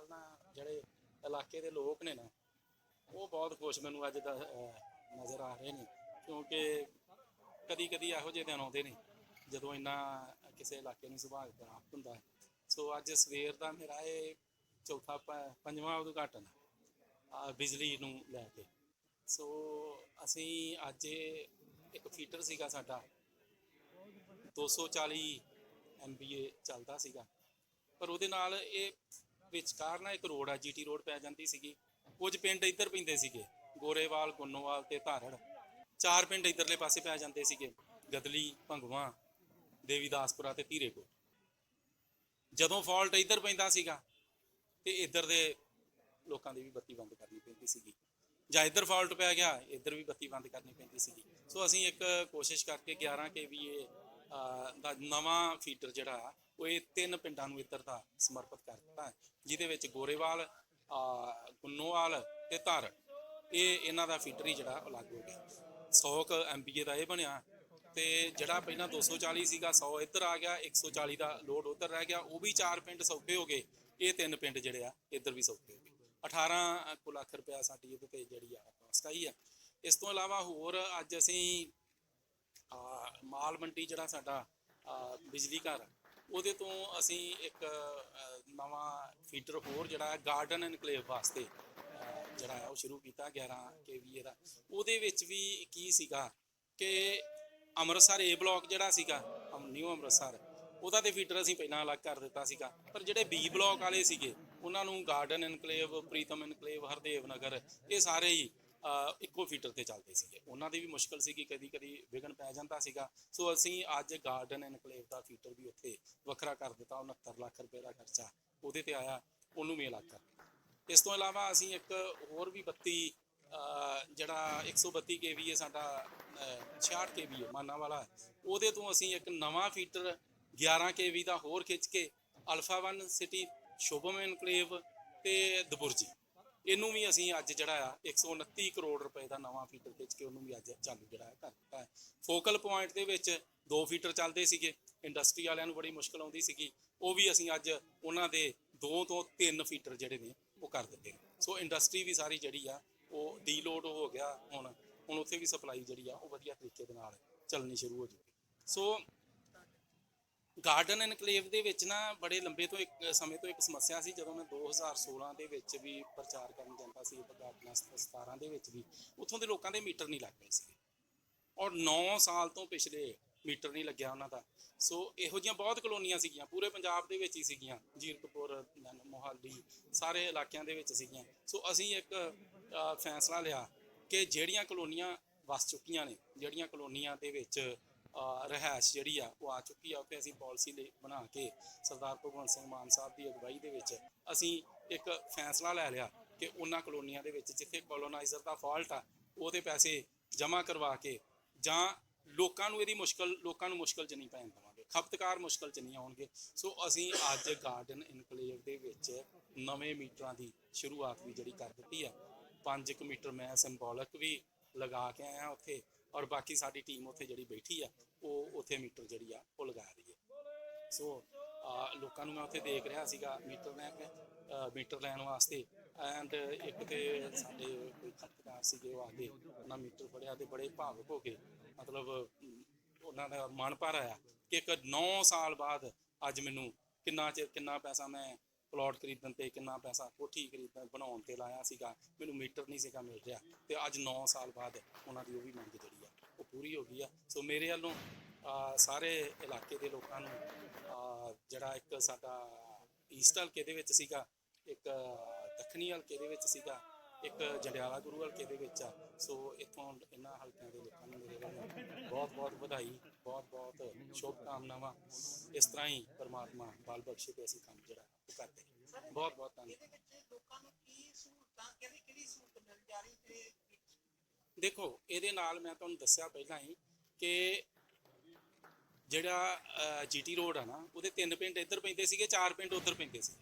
ਨਾਲ ਨਾ ਜਿਹੜੇ ਇਲਾਕੇ ਦੇ ਲੋਕ ਨੇ ਨਾ, ਉਹ ਬਹੁਤ ਖੁਸ਼ ਮੈਨੂੰ ਅੱਜ ਦਾ ਨਜ਼ਰ ਆ ਰਹੇ ਨੇ। ਕਿਉਂਕਿ ਕਦੀ ਕਦੀ ਇਹੋ ਜਿਹੇ ਦਿਨ ਆਉਂਦੇ ਨੇ, ਜਦੋਂ ਇੰਨਾ ਕਿਸੇ ਇਲਾਕੇ ਨੂੰ ਸੁਭਾਗ ਪ੍ਰਾਪਤ ਹੁੰਦਾ ਹੈ। ਸੋ ਅੱਜ ਸਵੇਰ ਦਾ ਮੇਰਾ ਇਹ ਚੌਥਾ ਪੰਜਵਾਂ ਉਦਘਾਟਨ ਆ ਬਿਜਲੀ ਨੂੰ ਲੈ ਕੇ। ਸੋ ਅਸੀਂ ਅੱਜ ਇੱਕ ਫੀਟਰ ਸੀਗਾ ਸਾਡਾ 240 MBA ਚੱਲਦਾ ਸੀਗਾ। ਪਰ ਉਹਦੇ ਨਾਲ ਇਹ ਵਿਚਕਾਰ ਨਾ ਇੱਕ ਰੋਡ ਆ ਜੀਟੀ ਰੋਡ ਪੈ ਜਾਂਦੀ ਸੀਗੀ। ਕੁਝ ਪਿੰਡ ਇੱਧਰ ਪੈਂਦੇ ਸੀਗੇ ਗੋਰੇਵਾਲ ਗੁੰਨੋਵਾਲ ਤੇ ਧਾਰੜ। ਚਾਰ ਪਿੰਡ ਇੱਧਰਲੇ ਪਾਸੇ ਪੈ ਜਾਂਦੇ ਸੀਗੇ ਗਦਲੀ ਭੰਗਵਾ ਦੇਵੀਦਾਸਪੁਰਾ ਤੇ ਧੀਰੇਕੋਟ ਜਦੋਂ ਫਾਲਟ ਇੱਧਰ ਪੈਂਦਾ ਸੀਗਾ ਤੇ ਇੱਧਰ ਦੇ ਲੋਕਾਂ ਦੀ ਵੀ ਬੱਤੀ ਬੰਦ ਕਰਨੀ ਪੈਂਦੀ ਸੀਗੀ। ਜਾਂ ਇੱਧਰ ਫਾਲਟ ਪੈ ਗਿਆ ਇੱਧਰ ਵੀ ਬੱਤੀ ਬੰਦ ਕਰਨੀ ਪੈਂਦੀ ਸੀਗੀ। ਸੋ ਅਸੀਂ ਇੱਕ ਕੋਸ਼ਿਸ਼ ਕਰਕੇ 11 ਕੇਵੀਏ ਦਾ ਨਵਾਂ ਫੀਡਰ ਜਿਹੜਾ ਆ, ਉਹ ਇਹ ਤਿੰਨ ਪਿੰਡਾਂ ਨੂੰ ਇੱਧਰ ਦਾ ਸਮਰਪਿਤ ਕਰ ਦਿੱਤਾ ਹੈ, ਜਿਹਦੇ ਵਿੱਚ ਗੋਰੇਵਾਲ ਗੁੰਨੋਵਾਲ ਤੇ ਧਰ। ਇਹ ਇਹਨਾਂ ਦਾ ਫੀਡਰ ਹੀ ਜਿਹੜਾ ਅਲੱਗ ਹੋ ਗਿਆ। 100 ਕ ਐਮਬੀਏ ਦਾ ਇਹ ਬਣਿਆ ਤੇ ਜਿਹੜਾ ਪਹਿਲਾਂ 240 ਸੀਗਾ 100 ਇੱਧਰ ਆ ਗਿਆ 140 ਦਾ ਲੋਡ ਉੱਧਰ ਰਹਿ ਗਿਆ, ਉਹ ਵੀ ਚਾਰ ਪਿੰਡ ਸੌਖੇ ਹੋ ਗਏ। ਇਹ ਤਿੰਨ ਪਿੰਡ ਜਿਹੜੇ ਆ, ਇੱਧਰ ਵੀ ਸੌਖੇ ਹੋ ਗਏ। 18 ਕੁ ਲੱਖ ਰੁਪਇਆ ਸਾਡੀ ਇਹਦੇ ਤੇ ਜਿਹੜੀ ਆ ਸਕਾਈ ਆ। ਇਸ ਤੋਂ ਇਲਾਵਾ ਹੋਰ ਅੱਜ ਅਸੀਂ ਮਾਲ ਮੰਡੀ ਜਿਹੜਾ ਸਾਡਾ ਬਿਜਲੀ ਘਰ ਉਹਦੇ ਤੋਂ ਅਸੀਂ ਇੱਕ ਨਵਾਂ ਫੀਡਰ ਹੋਰ ਜਿਹੜਾ ਹੈ ਗਾਰਡਨ ਐਨਕਲੇਵ ਵਾਸਤੇ ਜਿਹੜਾ ਹੈ, ਉਹ ਸ਼ੁਰੂ ਕੀਤਾ 11 ਕੇਵੀਏ ਦਾ। ਉਹਦੇ ਵਿੱਚ ਵੀ ਕੀ ਸੀਗਾ ਕਿ ਅੰਮ੍ਰਿਤਸਰ ਏ ਬਲਾਕ ਜਿਹੜਾ ਸੀਗਾ ਨਿਊ ਅੰਮ੍ਰਿਤਸਰ, ਉਹਦਾ ਤੇ ਫੀਟਰ ਅਸੀਂ ਪਹਿਲਾਂ ਅਲੱਗ ਕਰ ਦਿੱਤਾ ਸੀਗਾ। ਪਰ ਜਿਹੜੇ ਬੀ ਬਲਾਕ ਵਾਲੇ ਸੀਗੇ, ਉਹਨਾਂ ਨੂੰ garden enclave Pritam enclave Hardev Nagar, ਇਹ ਸਾਰੇ ਹੀ ਇੱਕੋ ਫੀਟਰ ਤੇ ਚੱਲਦੇ ਸੀਗੇ। ਉਹਨਾਂ ਦੀ ਵੀ ਮੁਸ਼ਕਲ ਸੀਗੀ ਕਦੀ ਕਦੀ ਵਿਘਨ ਪੈ ਜਾਂਦਾ ਸੀਗਾ। ਸੋ ਅਸੀਂ ਅੱਜ ਗਾਰਡਨ ਐਨਕਲੇਵ ਦਾ ਫੀਟਰ ਵੀ ਉੱਥੇ ਵੱਖਰਾ ਕਰ ਦਿੱਤਾ 69 ਲੱਖ ਰੁਪਏ ਦਾ ਖਰਚਾ ਉਹਦੇ ਤੇ ਆਇਆ ਉਹਨੂੰ ਵੀ ਅਲੱਗ ਕਰ ਇਸ ਤੋਂ ਇਲਾਵਾ ਅਸੀਂ ਇੱਕ ਹੋਰ ਵੀ ਬੱਤੀ ਅ, ਜਿਹੜਾ 132 ਕੇਵੀ ਹੈ ਸਾਡਾ ਅ, 66 ਕੇਵੀ ਹੈ ਮਾਨਾ ਵਾਲਾ ਉਹਦੇ ਤੋਂ ਅਸੀਂ ਇੱਕ ਨਵਾਂ ਫੀਡਰ 11 ਕੇਵੀ ਦਾ ਹੋਰ ਖਿੱਚ ਕੇ ਅਲਫਾ 1 ਸਿਟੀ ਸ਼ੋਭਮ ਐਨਕਲੇਵ ਤੇ ਦਬੁਰਜੀ ਇਹਨੂੰ ਵੀ ਅਸੀਂ ਅੱਜ ਜਿਹੜਾ ਆ 129 ਕਰੋੜ ਰੁਪਏ ਦਾ ਨਵਾਂ ਫੀਟਰ ਖਿੱਚ ਕੇ ਉਹਨੂੰ ਵੀ ਅੱਜ ਚਾਲੂ ਜਿਹੜਾ ਹੈ ਕਰ ਦਿੱਤਾ ਹੈ। ਫੋਕਲ ਪੁਆਇੰਟ ਦੇ ਵਿੱਚ ਦੋ ਫੀਟਰ ਚੱਲਦੇ ਸੀਗੇ ਇੰਡਸਟਰੀ ਵਾਲਿਆਂ ਨੂੰ ਬੜੀ ਮੁਸ਼ਕਲ ਆਉਂਦੀ ਸੀਗੀ। ਉਹ ਵੀ ਅਸੀਂ ਅੱਜ ਉਹਨਾਂ ਦੇ ਦੋ ਤੋਂ ਤਿੰਨ ਫੀਟਰ ਜਿਹੜੇ ਨੇ, ਉਹ ਕਰ ਦਿੱਤੇ ਸੋ ਇੰਡਸਟਰੀ ਵੀ ਸਾਰੀ ਜਿਹੜੀ ਆ, ਉਹ ਡੀਲੋਡ ਹੋ ਗਿਆ ਹੁਣ। ਹੁਣ ਉੱਥੇ ਵੀ ਸਪਲਾਈ ਜਿਹੜੀ ਆ, ਉਹ ਵਧੀਆ ਤਰੀਕੇ ਦੇ ਨਾਲ ਚੱਲਣੀ ਸ਼ੁਰੂ ਹੋ ਜੂਗੀ ਸੋ ਗਾਰਡਨ ਐਨਕਲੇਵ ਦੇ ਵਿੱਚ ਨਾ ਬੜੇ ਲੰਬੇ ਤੋਂ ਇੱਕ ਸਮੇਂ ਤੋਂ ਇੱਕ ਸਮੱਸਿਆ ਸੀ, ਜਦੋਂ ਮੈਂ 2016 ਦੇ ਵਿੱਚ ਵੀ ਪ੍ਰਚਾਰ ਕਰਨ ਜਾਂਦਾ ਸੀ ਗਾਰਡਨ 17 ਦੇ ਵਿੱਚ ਵੀ, ਉੱਥੋਂ ਦੇ ਲੋਕਾਂ ਦੇ ਮੀਟਰ ਨਹੀਂ ਲੱਗ ਪਏ ਸੀ ਔਰ 9 ਸਾਲ ਤੋਂ ਪਿਛਲੇ ਮੀਟਰ ਨਹੀਂ ਲੱਗਿਆ ਉਹਨਾਂ ਦਾ। ਸੋ ਇਹੋ ਜਿਹੀਆਂ ਬਹੁਤ ਕਲੋਨੀਆਂ ਸੀਗੀਆਂ, ਪੂਰੇ ਪੰਜਾਬ ਦੇ ਵਿੱਚ ਹੀ ਸੀਗੀਆਂ, ਜੀਰਕਪੁਰ ਮੋਹਾਲੀ, ਸਾਰੇ ਇਲਾਕਿਆਂ ਦੇ ਵਿੱਚ ਸੀਗੀਆਂ। ਸੋ ਅਸੀਂ ਇੱਕ ਫੈਸਲਾ ਲਿਆ ਕਿ ਜਿਹੜੀਆਂ ਕਲੋਨੀਆਂ ਵਸ ਚੁੱਕੀਆਂ ਨੇ, ਜਿਹੜੀਆਂ ਕਲੋਨੀਆਂ ਦੇ ਵਿੱਚ ਅ, ਰਿਹਾਇਸ਼ ਜਿਹੜੀ ਆ ਉਹ ਆ ਚੁੱਕੀ ਆ। ਉੱਥੇ ਅਸੀਂ ਪਾਲਿਸੀ ਬਣਾ ਕੇ ਸਰਦਾਰ ਭਗਵੰਤ ਸਿੰਘ ਮਾਨ ਸਾਹਿਬ ਦੀ ਅਗਵਾਈ ਦੇ ਵਿੱਚ ਅਸੀਂ ਇੱਕ ਫੈਸਲਾ ਲੈ ਲਿਆ ਕਿ ਉਹਨਾਂ ਕਲੋਨੀਆਂ ਦੇ ਵਿੱਚ ਜਿੱਥੇ ਕੋਲੋਨਾਈਜ਼ਰ ਦਾ ਫਾਲਟ ਆ ਉਹਦੇ ਪੈਸੇ ਜਮ੍ਹਾਂ ਕਰਵਾ ਕੇ ਜਾਂ ਲੋਕਾਂ ਨੂੰ ਇਹਦੀ ਮੁਸ਼ਕਲ ਲੋਕਾਂ ਨੂੰ ਮੁਸ਼ਕਲ ਚ ਨਹੀਂ ਪੈਣ ਦੇਵਾਂਗੇ। ਖਪਤਕਾਰ ਮੁਸ਼ਕਲ ਚ ਨਹੀਂ ਆਉਣਗੇ। ਸੋ ਅਸੀਂ ਅੱਜ ਗਾਰਡਨ ਇਨਕਲੇਵ ਦੇ ਵਿੱਚ ਨਵੇਂ ਮੀਟਰਾਂ ਦੀ ਸ਼ੁਰੂਆਤ ਵੀ ਜਿਹੜੀ ਕਰ ਦਿੱਤੀ ਆ। 5 ਕੁ ਮੀਟਰ ਮੈਂ ਸਿੰਬੋਲਿਕ ਵੀ ਲਗਾ ਕੇ ਆਇਆ ਉੱਥੇ। ਔਰ ਬਾਕੀ ਸਾਡੀ ਟੀਮ ਉੱਥੇ ਜਿਹੜੀ ਬੈਠੀ ਆ, ਉਹ ਉੱਥੇ ਮੀਟਰ ਜਿਹੜੀ ਆ, ਉਹ ਲਗਾ ਰਹੀ ਹੈ। ਸੋ ਲੋਕਾਂ ਨੂੰ ਮੈਂ ਉੱਥੇ ਦੇਖ ਰਿਹਾ ਸੀਗਾ ਮੀਟਰ ਲੈ ਕੇ ਮੀਟਰ ਲੈਣ ਵਾਸਤੇ। ਐਂਡ ਇੱਕ ਤੇ ਸਾਡੇ ਕੋਈ ਖਪਤਕਾਰ ਸੀਗੇ ਉਹ ਆ ਕੇ ਉਹਨਾਂ ਮੀਟਰ ਫੜਿਆ ਤੇ ਬੜੇ ਭਾਵੁਕ ਹੋ ਕੇ, ਮਤਲਬ, ਉਹਨਾਂ ਦਾ ਮਨ ਭਰ ਆਇਆ ਕਿ ਇੱਕ 9 ਸਾਲ ਬਾਅਦ ਅੱਜ ਮੈਨੂੰ ਕਿੰਨਾ ਚਿਰ, ਕਿੰਨਾ ਪੈਸਾ ਮੈਂ ਪਲਾਟ ਖਰੀਦਣ ਤੇ ਕਿੰਨਾ ਪੈਸਾ ਕੋਠੀ ਖਰੀਦਣ, ਬਣਾਉਣ ਤੇ ਲਾਇਆ ਸੀਗਾ, ਮੈਨੂੰ ਮੀਟਰ ਨਹੀਂ ਸੀਗਾ ਮਿਲ ਰਿਹਾ ਤੇ ਅੱਜ 9 ਸਾਲ ਬਾਅਦ ਉਹਨਾਂ ਦੀ ਉਹ ਵੀ ਮੰਗ ਜਿਹੜੀ ਆ, ਉਹ ਪੂਰੀ ਹੋ ਗਈ ਆ। ਸੋ ਮੇਰੇ ਵੱਲੋਂ ਸਾਰੇ ਇਲਾਕੇ ਦੇ ਲੋਕਾਂ ਨੂੰ ਜਿਹੜਾ ਇੱਕ ਸਾਡਾ ਈਸਟ ਹਲਕੇ ਦੇ ਵਿੱਚ ਸੀਗਾ, ਇੱਕ ਦੱਖਣੀ ਹਲਕੇ ਦੇ ਵਿੱਚ ਸੀਗਾ, ਇੱਕ ਜੰਡਿਆਲਾ ਗੁਰੂ ਹਲਕੇ ਦੇ ਵਿੱਚ ਆ। ਸੋ ਇੱਥੋਂ ਇਹਨਾਂ ਹਲਕਿਆਂ ਦੇ ਲੋਕਾਂ ਨੂੰ ਮੇਰੇ ਵੱਲੋਂ ਬਹੁਤ ਬਹੁਤ ਵਧਾਈ ਬਹੁਤ ਬਹੁਤ ਸ਼ੁਭ ਕਾਮਨਾਵਾਂ। ਇਸ ਤਰ੍ਹਾਂ ਹੀ ਪਰਮਾਤਮਾ ਬਲ ਬਖਸ਼ੇ ਤੇ ਅਸੀਂ ਕੰਮ ਜਿਹੜਾ ਉਹ ਕਰਦੇ ਰਹੀਏ। ਬਹੁਤ ਬਹੁਤ ਧੰਨਵਾਦ। ਇਹਦੇ ਵਿੱਚ ਲੋਕਾਂ ਨੂੰ ਕੀ ਸਹੂਲਤਾਂ ਕਿਹੜੀ ਕਿਹੜੀ ਸਹੂਲਤ ਮਿਲ ਜਾ ਰਹੀ ਤੇ ਦੇਖੋ ਇਹਦੇ ਨਾਲ ਮੈਂ ਤੁਹਾਨੂੰ ਦੱਸਿਆ ਪਹਿਲਾਂ ਹੀ ਕਿ ਜਿਹੜਾ ਜੀਟੀ ਰੋਡ ਆ ਨਾ ਉਹਦੇ ਤਿੰਨ ਪਿੰਡ ਇੱਧਰ ਪੈਂਦੇ ਸੀਗੇ ਚਾਰ ਪਿੰਡ ਉੱਧਰ ਪੈਂਦੇ ਸੀ।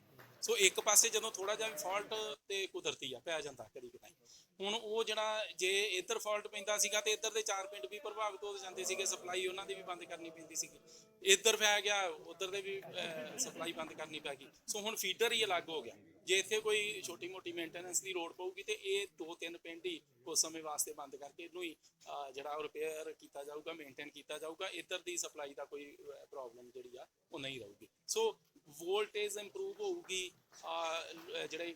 ਸੋ ਇੱਕ ਪਾਸੇ ਜਦੋਂ ਥੋੜਾ ਜਿਹਾ ਫਾਲਟ ਤੇ ਕੁਦਰਤੀ ਆ ਪੈ ਜਾਂਦਾ ਕਦੀ ਕਦਾਈ ਹੁਣ ਉਹ ਜਿਹੜਾ ਜੇ ਇੱਧਰ ਫਾਲਟ ਪੈਂਦਾ ਸੀਗਾ ਤੇ ਇੱਧਰ ਦੇ ਚਾਰ ਪਿੰਡ ਵੀ ਪ੍ਰਭਾਵਿਤ ਹੋ ਜਾਂਦੇ ਸੀਗੇ ਸਪਲਾਈ ਉਹਨਾਂ ਦੀ ਵੀ ਬੰਦ ਕਰਨੀ ਪੈਂਦੀ ਸੀਗੀ। ਇੱਧਰ ਪੈ ਗਿਆ ਉੱਧਰ ਦੇ ਵੀ ਸਪਲਾਈ ਬੰਦ ਕਰਨੀ ਪੈ ਗਈ। ਸੋ ਹੁਣ ਫੀਡਰ ਹੀ ਅਲੱਗ ਹੋ ਗਿਆ। ਜੇ ਇੱਥੇ ਕੋਈ ਛੋਟੀ ਮੋਟੀ ਮੇਨਟੇਨੈਂਸ ਦੀ ਲੋੜ ਪਊਗੀ ਤੇ ਇਹ ਦੋ ਤਿੰਨ ਪਿੰਡ ਹੀ ਉਸ ਸਮੇਂ ਵਾਸਤੇ ਬੰਦ ਕਰਕੇ ਇਹਨੂੰ ਹੀ ਅਹ, ਜਿਹੜਾ ਰਿਪੇਅਰ ਕੀਤਾ ਜਾਊਗਾ ਮੇਨਟੇਨ ਕੀਤਾ ਜਾਊਗਾ ਇੱਧਰ ਦੀ ਸਪਲਾਈ ਦਾ ਕੋਈ ਪ੍ਰੋਬਲਮ ਜਿਹੜੀ ਆ ਉਹ ਨਹੀਂ ਰਹੂਗੀ। ਸੋ ਵੋਲਟੇਜ ਇੰਪਰੂਵ ਹੋਊਗੀ ਜਿਹੜੇ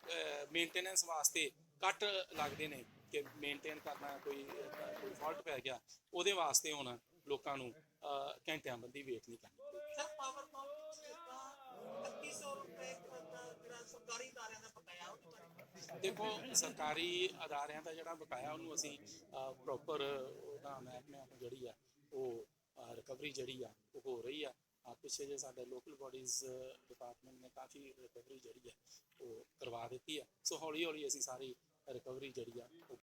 ਮੇਨਟੇਨੈਂਸ ਵਾਸਤੇ ਕੱਟ ਲੱਗਦੇ ਨੇ ਕਿ ਮੇਨਟੇਨ ਕਰਨਾ ਕੋਈ ਕੋਈ ਫਾਲਟ ਪੈ ਗਿਆ ਉਹਦੇ ਵਾਸਤੇ ਹੁਣ ਲੋਕਾਂ ਨੂੰ ਘੰਟਿਆਂ ਬੰਦੀ ਵੇਟ ਨਹੀਂ ਕਰਨੀ ਪਊਗੀ। ਸਰ ਪਾਵਰ ਕਾਊਂਟ ਜਿੱਦਾਂ 3100 ਰੁਪਏ ਦਾ ਜਿਹੜਾ ਸਰਕਾਰੀ ਅਦਾਰਿਆਂ ਦਾ ਬਕਾਇਆ ਉਹ ਤੁਹਾਡੇ ਦੇਖੋ ਸਰਕਾਰੀ ਅਦਾਰਿਆਂ ਦਾ ਜਿਹੜਾ ਬਕਾਇਆ ਉਹਨੂੰ ਅਸੀਂ ਪ੍ਰੋਪਰ ਉਹਦਾ ਮਹਿਕਮਿਆਂ ਤੋਂ ਜਿਹੜੀ ਆ ਉਹ ਰਿਕਵਰੀ ਜਿਹੜੀ ਆ ਉਹ ਹੋ ਰਹੀ ਆ ਪਿੱਛੇ ਜੇ ਸਾਡੇ ਲੋਕਲ ਬਾਡੀਜ਼ ਡਿਪਾਰਟਮੈਂਟ ਨੇ ਕਾਫੀ ਰਿਕਵਰੀ ਜਿਹੜੀ ਹੈ ਉਹ ਕਰਵਾ ਦਿੱਤੀ ਹੈ। ਸੋ ਹੌਲੀ ਹੌਲੀ ਅਸੀਂ ਸਾਰੀ ਰਿਕਵਰੀ ਜਿਹੜੀ ਆ ਉਹ